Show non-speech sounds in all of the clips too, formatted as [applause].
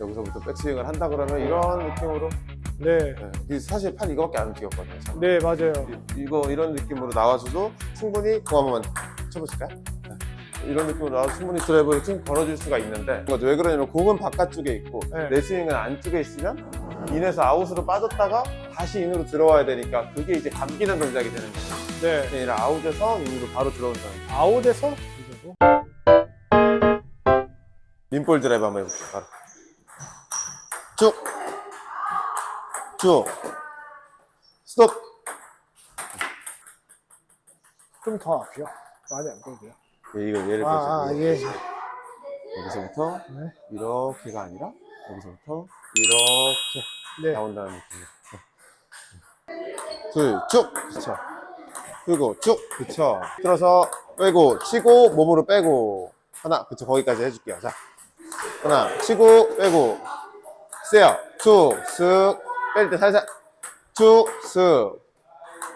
여기서부터 백스윙을 한다 그러면 이런 느낌으로 네. 네. 사실 팔 이거밖에 안 움직였거든요. 저는. 네, 맞아요. 이- 이거 이런 느낌으로 나와줘도 충분히 공 한번 쳐보실까요? 네. 이런 느낌으로 나와서 충분히 드라이버를 좀 걸어줄 수가 있는데 왜 그러냐면 공은 바깥쪽에 있고 네. 내 스윙은 안쪽에 있으면 인에서 아웃으로 빠졌다가 다시 인으로 들어와야 되니까 그게 이제 감기는 동작이 되는 거죠. 네. 그게 아니라 아웃에서 인으로 바로 들어온다는 거. 아웃에서 이대로. 민볼 드라이브 한번 해볼게요. 바로. 쭉. 쭉. 스톱. 좀 더 앞이요. 많이 안 보이고요. 예, 이거 예를 아, 아, 들어서 예. 여기서부터 네. 이렇게가 아니라 여기서부터 이렇게 네. 나온다는 느낌이에요. 둘, 쭉, 그쵸. 그리고 쭉, 그쵸. 들어서 빼고, 치고, 몸으로 빼고. 하나, 그쵸. 거기까지 해줄게요. 자. 하나, 치고, 빼고. 세요. 쭉, 쓱. 뺄 때 살살. 쭉, 쓱.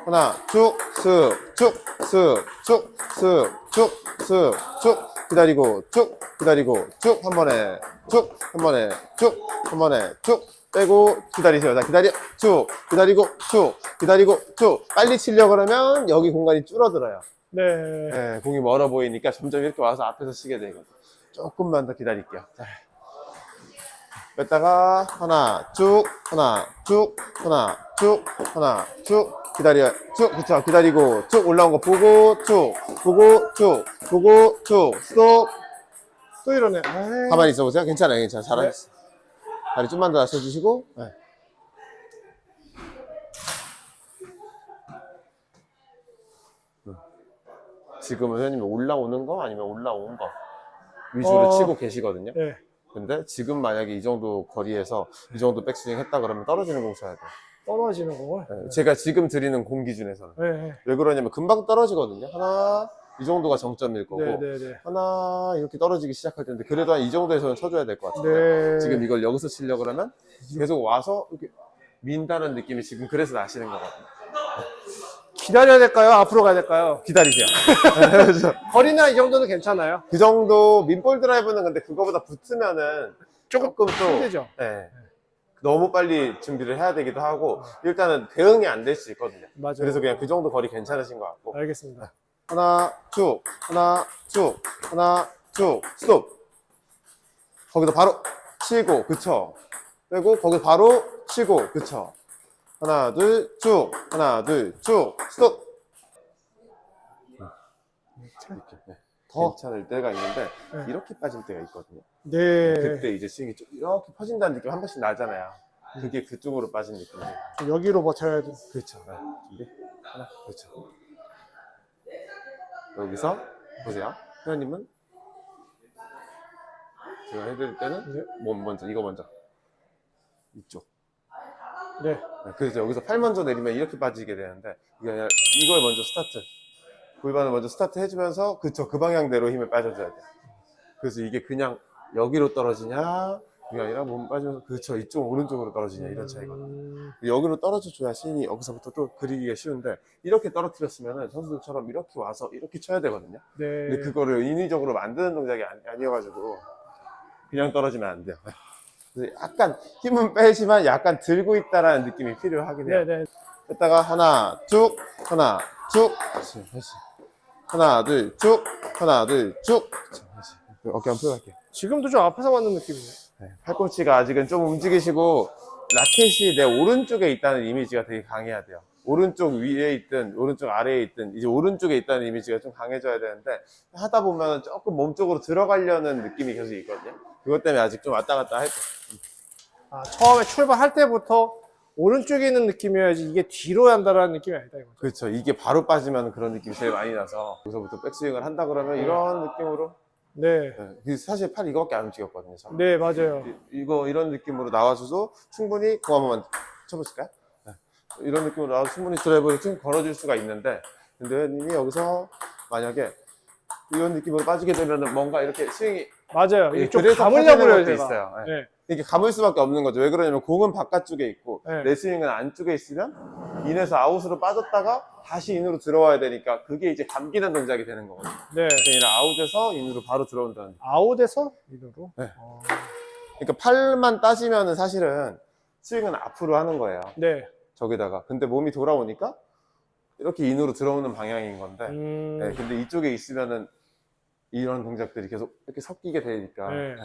하나, 쭉, 쓱. 쭉, 쓱. 쭉, 쓱. 쭉, 쓱. 쭉. 기다리고, 쭉. 기다리고, 쭉. 한 번에. 쭉. 한 번에. 쭉. 한 번에. 쭉. 빼고 기다리세요. 자, 기다려. 쭉. 기다리고 쭉. 기다리고 쭉. 빨리 치려고 그러면 여기 공간이 줄어들어요. 네. 예, 공이 멀어 보이니까 점점 이렇게 와서 앞에서 치게 되거든요. 조금만 더 기다릴게요. 자. 뺐다가 하나 쭉 하나 쭉 하나 쭉 하나 쭉 기다려 쭉 그쵸 기다리고 쭉 올라온 거 보고 쭉 보고 쭉 보고 쭉 스톱 또 이러네. 에이. 가만히 있어 보세요 괜찮아요 괜찮아요 잘하셨어요 다리 좀만 더 낮춰주시고 네. 음. 지금 은 회원님이 올라오는 거 아니면 올라온 거 위주로 어. 치고 계시거든요 네. 근데 지금 만약에 이 정도 거리에서 이 정도 백스윙 했다 그러면 떨어지는 공 쳐야 돼요 떨어지는 걸. 네, 제가 지금 드리는 공 기준에서는 네. 네. 왜 그러냐면 금방 떨어지거든요 하나 이 정도가 정점일 거고 네. 네. 네. 하나 이렇게 떨어지기 시작할 텐데 그래도 한 이 정도에서는 쳐줘야 될 것 같아요 네. 지금 이걸 여기서 치려고 그러면 계속 와서 이렇게 민다는 느낌이 지금 그래서 나시는 거거든요. 기다려야 될까요? 앞으로 가야 될까요? 기다리세요. [laughs] 거리나 이 정도는 괜찮아요. 그 정도 민볼 드라이브는 근데 그거보다 붙으면은 조금 또 힘들죠. 네. 너무 빨리 준비를 해야 되기도 하고 일단은 대응이 안 될 수 있거든요. 맞아요. 그래서 그냥 그 정도 거리 괜찮으신 것 같고 알겠습니다. 하나 쭉 하나 쭉 하나 쭉 스톱 거기서 바로 치고 그쵸 빼고 거기서 바로 치고 그쵸 하나 둘 쭉 하나 둘 쭉 스톱 이렇게 네. 더. 괜찮을 때가 있는데 네. 이렇게 빠질 때가 있거든요 네. 그때 이제 스윙이 좀 이렇게 퍼진다는 느낌 한 번씩 나잖아요 그게 그쪽으로 빠진 느낌이에요 좀 여기로 버텨야 돼. 그렇죠. 네. 준비. 하나. 그렇죠. 여기서 보세요. 회원님은 제가 해드릴 때는 네. 몸 먼저 이거 먼저 이쪽. 네. 네, 그래서 여기서 팔 먼저 내리면 이렇게 빠지게 되는데 이게 아니라 이걸 먼저 스타트. 골반을 먼저 스타트 해주면서 그쵸 그 방향대로 힘을 빠져줘야 돼. 그래서 이게 그냥 여기로 떨어지냐 그게 아니라 몸 빠지면서 그쵸 이쪽 오른쪽으로 떨어지냐 이런 차이거든요. 음, 여기로 떨어져 줘야 스윙이 여기서부터 또 그리기가 쉬운데 이렇게 떨어뜨렸으면 선수들처럼 이렇게 와서 이렇게 쳐야 되거든요. 네. 근데 그거를 인위적으로 만드는 동작이 아니, 아니어가지고 그냥 떨어지면 안 돼요. 약간 힘은 빼지만 약간 들고 있다라는 느낌이 필요하긴 해요. 네, 네. 뺐다가 하나 쭉 하나 쭉 다시 다시 하나 둘 쭉 하나 둘 쭉 다시 어깨 한번 펴갈게요. 지금도 좀 앞에서 맞는 느낌이네요. 네, 팔꿈치가 아직은 좀 움직이시고 라켓이 내 오른쪽에 있다는 이미지가 되게 강해야 돼요. 오른쪽 위에 있든 오른쪽 아래에 있든 이제 오른쪽에 있다는 이미지가 좀 강해져야 되는데 하다 보면 조금 몸 쪽으로 들어가려는 느낌이 계속 있거든요. 그것 때문에 아직 좀 왔다 갔다 할 때. 아, 처음에 출발할 때부터 오른쪽에 있는 느낌이어야지 이게 뒤로 한다라는 느낌이 아니다 이거죠. 그렇죠. 이게 바로 빠지면 그런 느낌이 제일 많이 나서 여기서부터 백스윙을 한다 그러면 이런 느낌으로 네. 네, 그 사실 팔 이거밖에 안 움직였거든요. 저는. 네, 맞아요. 이- 이거 이런 느낌으로 나와줘도 충분히 공 한번 쳐보실까요? 네. 이런 느낌으로 나와서 충분히 드라이브를 좀 걸어줄 수가 있는데 근데 회원님이 여기서 만약에 이런 느낌으로 빠지게 되면 뭔가 이렇게 스윙이 맞아요. 예, 이게 좀 그래서 감으려고 그래요, 제가. 있어요. 예. 네. 이렇게 감을 수밖에 없는 거죠. 왜 그러냐면 공은 바깥쪽에 있고 네. 내 스윙은 안쪽에 있으면 인에서 아웃으로 빠졌다가 다시 인으로 들어와야 되니까 그게 이제 감기는 동작이 되는 거거든요. 네. 아니라 아웃에서 인으로 바로 들어온다는 아웃에서 이대로. 네. 어, 그러니까 팔만 따지면은 사실은 스윙은 앞으로 하는 거예요. 네. 저기다가. 근데 몸이 돌아오니까 이렇게 인으로 들어오는 방향인 건데. 음, 네, 근데 이쪽에 있으면은 이런 동작들이 계속 이렇게 섞이게 되니까. 네.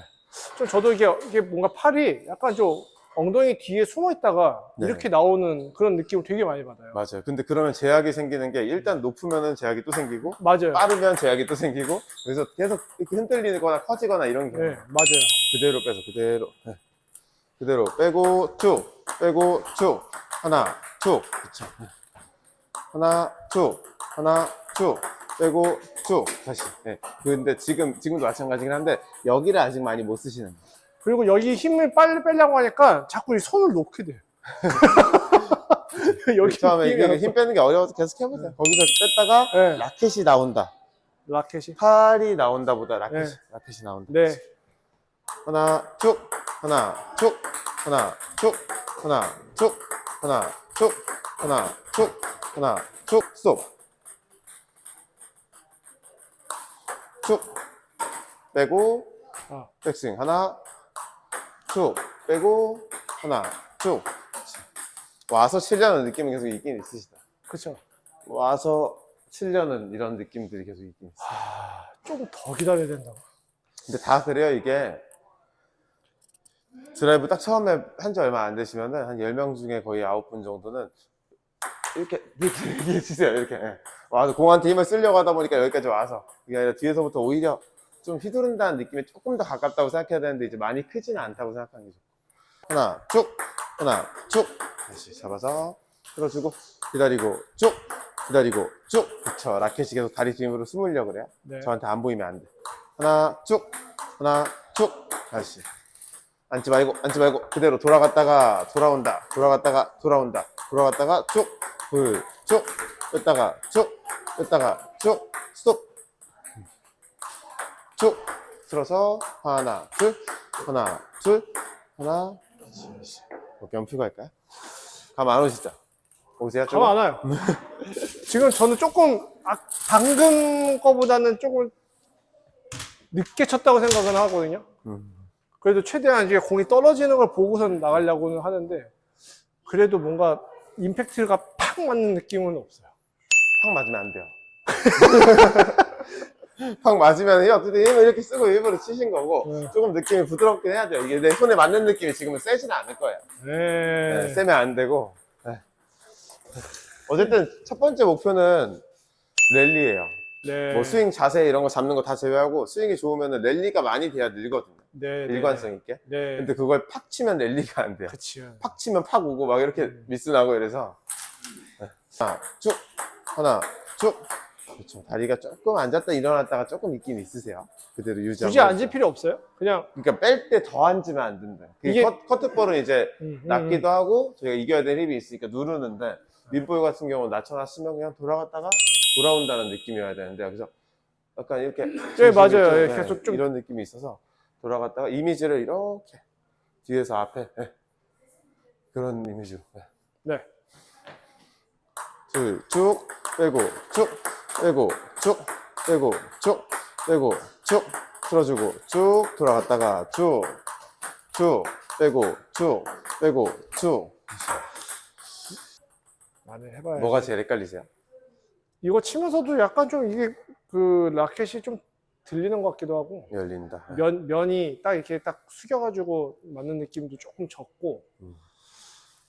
좀 저도 이게, 이게 뭔가 팔이 약간 좀 엉덩이 뒤에 숨어 있다가 네. 이렇게 나오는 그런 느낌을 되게 많이 받아요. 맞아요. 근데 그러면 제약이 생기는 게 일단 높으면은 제약이 또 생기고 맞아요. 빠르면 제약이 또 생기고 그래서 계속 이렇게 흔들리거나 커지거나 이런 게 네, 맞아요. 그대로 빼서 그대로 네. 그대로 빼고 쭉 빼고 쭉 하나 쭉 그쵸 네. 하나 쭉 하나 쭉 빼고 쭉 다시 네. 근데 지금 지금도 마찬가지긴 한데 여기를 아직 많이 못 쓰시는 거예요. 그리고 여기 힘을 빨리 빼려고 하니까 자꾸 이 손을 놓게 돼요. [laughs] 여기 처음에 이게 힘 빼는 게 어려워서 계속 해보세요 거기서 뺐다가 네. 라켓이 나온다 라켓이. 팔이 나온다 보다 라켓이 네. 라켓이 나온다 네. 하나 쭉 하나 쭉 하나 쭉 하나 쭉 하나 쭉 하나 쭉 하나 쭉 스톱 쭉 빼고 아. 백스윙 하나 쭉 빼고 하나 쭉 와서 치려는 느낌이 계속 있긴 있으시다 그쵸. 와서 치려는 이런 느낌들이 계속 있긴 있어 아, 좀더 기다려야 된다고. 근데 다 그래요 이게 드라이브 딱 처음에 한 지 얼마 안 되시면은 한 10명 중에 거의 9분 정도는 이렇게 이렇게, [laughs] 이렇게 치세요 이렇게 예. 와서 공한테 힘을 쓰려고 하다 보니까 여기까지 와서 그게 아니라 뒤에서부터 오히려 좀 휘두른다는 느낌에 조금 더 가깝다고 생각해야 되는데 이제 많이 크지는 않다고 생각하는 게 좋고 하나 쭉. 하나 쭉. 다시 잡아서 끌어주고 기다리고 쭉. 기다리고 쭉. 그쵸. 라켓이 계속 다리 힘으로 숨으려고 그래요. 네. 저한테 안 보이면 안 돼. 하나 쭉, 하나 쭉, 다시. 앉지 말고, 앉지 말고, 그대로 돌아갔다가 돌아온다, 돌아갔다가 돌아온다, 돌아갔다가 쭉, 둘, 쭉, 뺐다가 쭉, 뺐다가 쭉, 스톱. 쭉, 들어서 하나, 둘, 하나, 둘, 하나, 뭐 연표 갈까요? 감 안 오시죠? 오세요? 가만 안 와요. [laughs] 지금 저는 조금 아, 방금 거보다는 조금 늦게 쳤다고 생각은 하거든요. 음. 그래도 최대한 이제 공이 떨어지는 걸 보고선 나가려고는 하는데 그래도 뭔가 임팩트가 팍 맞는 느낌은 없어요. 팍 맞으면 안 돼요. [laughs] 팍 맞으면 어쨌든 힘을 이렇게 쓰고 일부러 치신 거고 네. 조금 느낌이 부드럽긴 해야 돼요. 이게 내 손에 맞는 느낌이 지금은 세지는 않을 거예요. 네, 네. 세면 안 되고. 네. 어쨌든 첫 번째 목표는 랠리예요. 네. 뭐 스윙 자세 이런 거 잡는 거 다 제외하고 스윙이 좋으면 랠리가 많이 돼야 늘거든요. 네. 네. 일관성 있게. 네. 근데 그걸 팍 치면 랠리가 안 돼요. 그치. 팍 치면 팍 오고 막 이렇게 음. 미스 나고 이래서 네. 하나 쭉 하나 쭉 그렇죠 다리가 조금 앉았다 일어났다가 조금 있긴 있으세요 그대로 유지하고 굳이 앉을 필요 없어요. 그냥 그러니까 뺄 때 더 앉으면 안 된다 그게 이게- 커, 커트볼은 이제 음, 음, 낮기도 하고 저희가 이겨야 될 힘이 있으니까 누르는데 윗볼 같은 경우는 낮춰놨으면 그냥 돌아갔다가 돌아온다는 느낌이어야 되는데 그래서 약간 이렇게 네, 맞아요. 좀, 예, 네, 계속 좀- 이런 느낌이 있어서 돌아갔다가 이미지를 이렇게 뒤에서 앞에 네. 그런 이미지로 네. 네. 둘, 쭉, 빼고, 쭉, 빼고, 쭉, 빼고, 쭉, 빼고, 쭉, 틀어주고, 쭉, 돌아갔다가, 쭉, 쭉, 빼고, 쭉, 빼고, 쭉. 많이 해봐요. 뭐가 제일 헷갈리세요? 이거 치면서도 약간 좀 이게 그 라켓이 좀 들리는 것 같기도 하고 열린다. 면, 면이 딱 이렇게 딱 숙여가지고 맞는 느낌도 조금 적고 음.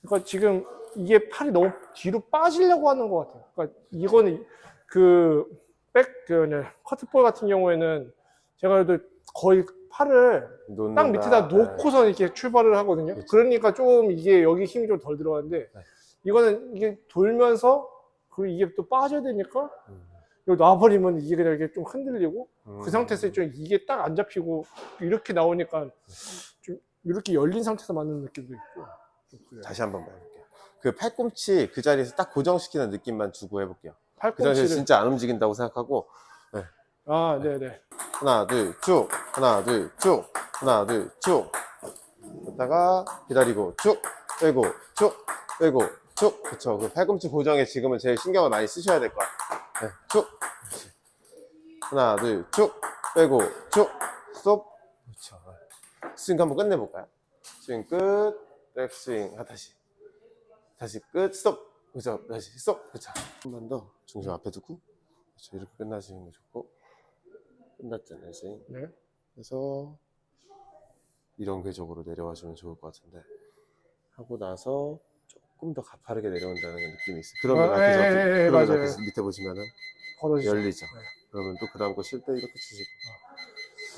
그러니까 지금 이게 팔이 너무 뒤로 빠지려고 하는 것 같아요. 그러니까 이거는 그 백, 그, 커트볼 같은 경우에는 제가 그래도 거의 팔을 놓는다. 땅 밑에다 놓고서 이렇게 출발을 하거든요. 그치. 그러니까 좀 이게 여기 힘이 좀 덜 들어가는데 네. 이거는 이게 돌면서 그 이게 또 빠져야 되니까 음. 여기 놔버리면 이게 그냥 이렇게 좀 흔들리고 음. 그 상태에서 좀 이게 딱 안 잡히고 이렇게 나오니까 좀 이렇게 열린 상태에서 맞는 느낌도 있고 좀. 다시 한번 해볼게요. 그 팔꿈치 그 자리에서 딱 고정시키는 느낌만 주고 해볼게요. 그 자리에서 팔꿈치를 진짜 안 움직인다고 생각하고 아 네네. 하나 둘 쭉. 하나 둘 쭉. 하나 둘 쭉. 그다가 기다리고 쭉. 빼고 쭉. 빼고 쭉. 그쵸. 그 팔꿈치 고정에 지금은 제일 신경을 많이 쓰셔야 될 것 같아요. 네, 쭉. 하나 둘 쭉. 빼고 쭉. 스톱. 그쵸. 스윙 한번 끝내볼까요? 스윙 끝, 백스윙, 아, 다시. 다시 끝, 스톱. 그죠? 다시 스톱. 그죠? 한 번 더 중심 앞에 두고. 그렇죠. 이렇게 끝나시는 게 좋고. 끝났잖아요, 스윙. 네. 그래서 이런 궤적으로 내려와 주면 좋을 것 같은데. 하고 나서 조금 더 가파르게 내려온다는 느낌이 있어요. 그러면 아, 앞에서, 예, 예, 예, 그러면 맞아요. 앞에서 밑에 보시면은 벌어지죠. 열리죠. 그러면 또 그 다음 거 쉴 때 이렇게 치시고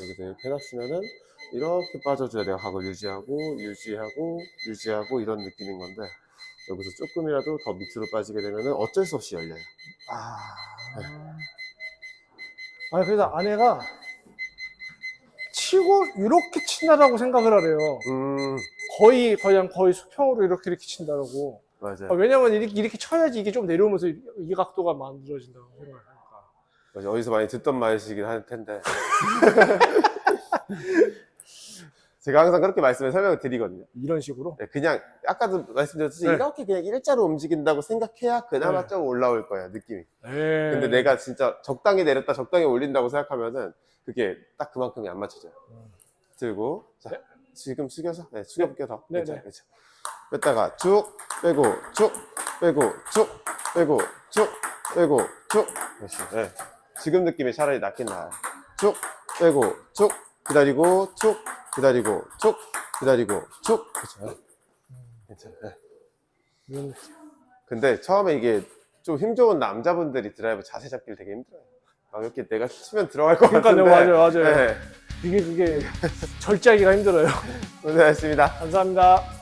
여기서 이렇게 해놨으면은 이렇게 빠져줘야 돼요. 각을 유지하고 유지하고 유지하고 이런 느낌인 건데 여기서 조금이라도 더 밑으로 빠지게 되면은 어쩔 수 없이 열려요. 아. 아니 그래서 아내가 치고 이렇게 친다라고 생각을 하래요. 음 거의 그냥 거의 수평으로 이렇게 이렇게 친다라고. 맞아요. 아, 왜냐면 이렇게 이렇게 쳐야지 이게 좀 내려오면서 이, 이 각도가 만들어진다고 생각하니까. 어디서 많이 듣던 말이긴 할 텐데 [laughs] 제가 항상 그렇게 말씀을 설명을 드리거든요. 이런 식으로. 네, 그냥 아까도 말씀드렸듯이 네. 이렇게 그냥 일자로 움직인다고 생각해야 그나마 네. 좀 올라올 거예요 느낌이. 네. 근데 내가 진짜 적당히 내렸다 적당히 올린다고 생각하면은 그게 딱 그만큼이 안 맞춰져요. 들고 자 네. 지금 숙여서 네 숙여볼게요 더. 네, 괜찮아요, 네. 괜찮아요. 뺐다가 쭉 빼고 쭉 빼고 쭉 빼고 쭉 빼고 쭉. 그렇지. 네. 지금 느낌이 차라리 낫긴 나아요. 쭉 빼고 쭉 기다리고 쭉 기다리고 쭉 기다리고 쭉. 그렇죠. 괜찮아요. 네. 이런 근데 처음에 이게 좀 힘 좋은 남자분들이 드라이브 자세 잡기를 되게 힘들어요. 막 이렇게 내가 치면 들어갈 것 같은데. 맞아요, 맞아요. 네. 이게 그게 절제하기가 힘들어요. [laughs] 고생하셨습니다. 감사합니다.